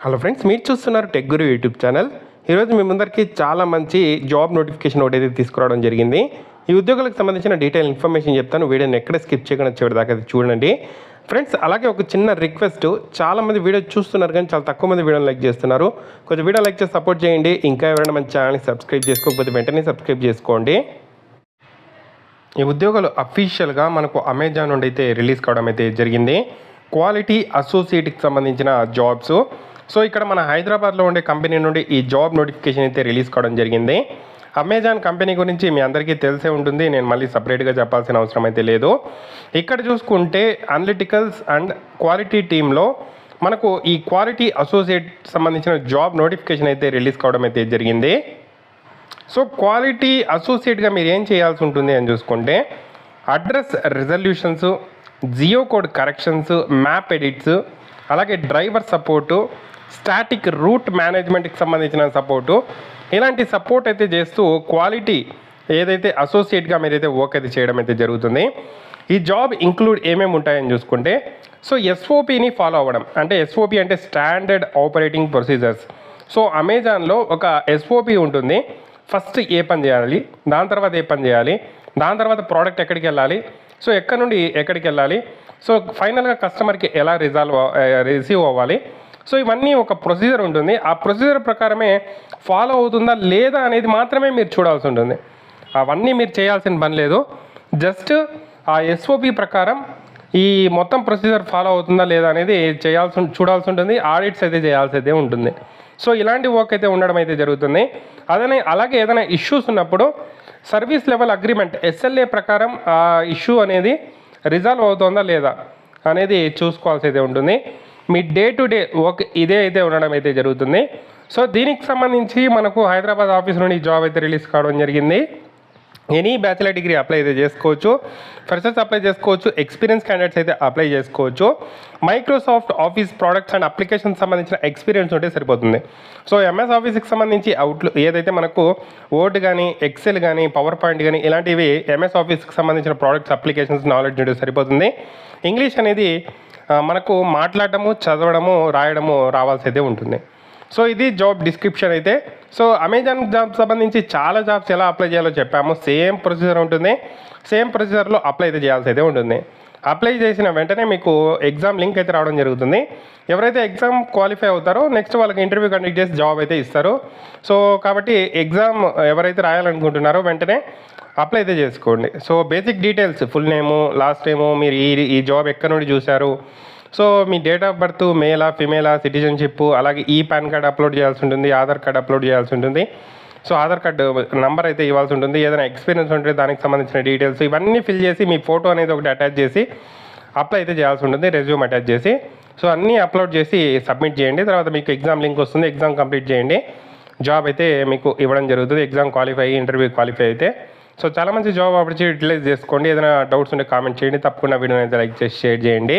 Hello friends మీరు చూస్తున్నారు tech గురు YouTube channel ఈరోజు మీ ముందరికి చాలా మంచి జాబ్ నోటిఫికేషన్ ఒకటి అయితే తీసుకురావడం జరిగింది. ఈ ఉద్యోగులకు సంబంధించిన డీటెయిల్ ఇన్ఫర్మేషన్ చెప్తాను. వీడియోని ఎక్కడ స్కిప్ చేయకుండా చివరి దాకా చూడండి. ఫ్రెండ్స్ అలాగే ఒక చిన్న రిక్వెస్ట్ చాలామంది వీడియో చూస్తున్నారు కానీ చాలా తక్కువ మంది వీడియోని లైక్ చేస్తున్నారు. కొంచెం వీడియో లైక్ చేసి సపోర్ట్ చేయండి. ఇంకా ఎవరైనా మన ఛానల్ని సబ్స్క్రైబ్ చేసుకోకపోతే వెంటనే సబ్స్క్రైబ్ చేసుకోండి. ఈ ఉద్యోగాలు అఫీషియల్గా మనకు అమెజాన్ నుండి అయితే రిలీజ్ కావడం అయితే జరిగింది. క్వాలిటీ అసోసియేట్కి సంబంధించిన జాబ్స్ సో ఇక్కడ మన హైదరాబాద్లో ఉండే కంపెనీ నుండి ఈ జాబ్ నోటిఫికేషన్ అయితే రిలీజ్ కావడం జరిగింది. అమెజాన్ కంపెనీ గురించి మీ అందరికీ తెలిసే ఉంటుంది. నేను మళ్ళీ సపరేట్గా చెప్పాల్సిన అవసరం అయితే లేదు. ఇక్కడ చూసుకుంటే అనలిటికల్స్ అండ్ క్వాలిటీ టీంలో మనకు ఈ క్వాలిటీ అసోసియేట్ సంబంధించిన జాబ్ నోటిఫికేషన్ అయితే రిలీజ్ కావడం అయితే జరిగింది. సో క్వాలిటీ అసోసియేట్గా మీరు ఏం చేయాల్సి ఉంటుంది అని చూసుకుంటే address resolutions geo code corrections map edits అలాగే డ్రైవర్ సపోర్టు స్టాటిక్ రూట్ మేనేజ్మెంట్కి సంబంధించిన సపోర్టు. ఇలాంటి సపోర్ట్ అయితే చేస్తూ క్వాలిటీ ఏదైతే అసోసియేట్గా మీరైతే వర్క్ అయితే చేయడం అయితే జరుగుతుంది. ఈ జాబ్ ఇంక్లూడ్ ఏమేమి ఉంటాయని చూసుకుంటే సో ఎస్ఓపిని ఫాలో అవ్వడం. అంటే ఎస్ఓపి అంటే స్టాండర్డ్ ఆపరేటింగ్ ప్రొసీజర్స్ సో అమెజాన్లో ఒక ఎస్ఓపి ఉంటుంది. ఫస్ట్ ఏ పని చేయాలి దాని తర్వాత ఏ పని చేయాలి దాని తర్వాత ప్రోడక్ట్ ఎక్కడికి వెళ్ళాలి సో ఎక్కడి నుండి ఎక్కడికి వెళ్ళాలి సో ఫైనల్గా కస్టమర్కి ఎలా రిజాల్వ్ రిసీవ్ అవ్వాలి? సో ఇవన్నీ ఒక ప్రొసీజర్ ఉంటుంది. ఆ ప్రొసీజర్ ప్రకారమే ఫాలో అవుతుందా లేదా అనేది మాత్రమే మీరు చూడాల్సి ఉంటుంది. అవన్నీ మీరు చేయాల్సిన పని లేదు. జస్ట్ ఆ ఎస్ఓపి ప్రకారం ఈ మొత్తం ప్రొసీజర్ ఫాలో అవుతుందా లేదా అనేది చేయాల్సి చూడాల్సి ఉంటుంది. ఆడిట్స్ అయితే చేయాల్సి అయితే ఉంటుంది. సో ఇలాంటి వర్క్ అయితే ఉండడం అయితే జరుగుతుంది. అదనే అలాగే ఏదైనా ఇష్యూస్ ఉన్నప్పుడు సర్వీస్ లెవెల్ అగ్రిమెంట్ ఎస్ఎల్ఏ ప్రకారం ఆ ఇష్యూ అనేది రిజాల్వ్ అవుతుందా లేదా అనేది చూసుకోవాల్సి అయితే ఉంటుంది. మీ డే టు డే వర్క్ ఇదే అయితే ఉండడం అయితే జరుగుతుంది. సో దీనికి సంబంధించి మనకు హైదరాబాద్ ఆఫీస్ నుండి జాబ్ అయితే రిలీజ్ కావడం జరిగింది. ఎనీ బ్యాచిలర్ డిగ్రీ అప్లై అయితే చేసుకోవచ్చు. ఫ్రెషర్స్ అప్లై చేసుకోవచ్చు. ఎక్స్పీరియన్స్ క్యాండిడేట్స్ అయితే అప్లై చేసుకోవచ్చు. Microsoft office products and application సంబంధించిన ఎక్స్పీరియన్స్ ఉంటే సరిపోతుంది. సో ఎంఎస్ ఆఫీస్కి సంబంధించి అవుట్లు ఏదైతే మనకు వర్డ్ కానీ ఎక్సెల్ కానీ పవర్ పాయింట్ కానీ ఇలాంటివి ఎంఎస్ ఆఫీస్కి సంబంధించిన ప్రోడక్ట్స్ అప్లికేషన్స్ నాలెడ్జ్ ఉంటే సరిపోతుంది. ఇంగ్లీష్ అనేది మనకు మాట్లాడటము చదవడము రాయడము రావాల్సి అయితే ఉంటుంది. సో ఇది జాబ్ డిస్క్రిప్షన్ అయితే. సో అమెజాన్ జాబ్ సంబంధించి చాలా జాబ్స్ ఎలా అప్లై చేయాలో చెప్పాము. సేమ్ ప్రొసీజర్ ఉంటుంది. సేమ్ ప్రొసీజర్లో అప్లై అయితే చేయాల్సి అయితే ఉంటుంది. అప్లై చేసిన వెంటనే మీకు ఎగ్జామ్ లింక్ అయితే రావడం జరుగుతుంది. ఎవరైతే ఎగ్జామ్ క్వాలిఫై అవుతారో నెక్స్ట్ వాళ్ళకి ఇంటర్వ్యూ కండక్ట్ చేసి జాబ్ అయితే ఇస్తారు. సో కాబట్టి ఎగ్జామ్ ఎవరైతే రాయాలనుకుంటున్నారో వెంటనే అప్లై అయితే చేసుకోండి. So basic details full name last name మీరు ఈ ఈ జాబ్ ఎక్కడి నుండి చూశారు? సో మీ డేట్ ఆఫ్ బర్త్ మేలా ఫిమేలా సిటిజన్షిప్ అలాగే ఈ పాన్ కార్డ్ అప్లోడ్ చేయాల్సి ఉంటుంది ఆధార్ కార్డ్ అప్లోడ్ చేయాల్సి ఉంటుంది. సో ఆధార్ కార్డు నంబర్ అయితే ఇవ్వాల్సి ఉంటుంది. ఏదైనా ఎక్స్పీరియన్స్ ఉంటే దానికి సంబంధించిన డీటెయిల్స్ ఇవన్నీ ఫిల్ చేసి మీ ఫోటో అనేది ఒకటి అటాచ్ చేసి అప్లై అయితే చేయాల్సి ఉంటుంది రెజ్యూమ్ అటాచ్ చేసి. సో అన్నీ అప్లోడ్ చేసి సబ్మిట్ చేయండి. తర్వాత మీకు ఎగ్జామ్ లింక్ వస్తుంది ఎగ్జామ్ కంప్లీట్ చేయండి. జాబ్ అయితే మీకు ఇవ్వడం జరుగుతుంది ఎగ్జామ్ క్వాలిఫై ఇంటర్వ్యూ క్వాలిఫై అయితే. సో చాలా మంచి జాబ్ ఆపర్చునిటీ యూటిలైజ్ చేసుకోండి. ఏదైనా డౌట్స్ ఉంటే కామెంట్ చేయండి. తప్పకుండా వీడియోని అయితే లైక్ చేసి షేర్ చేయండి.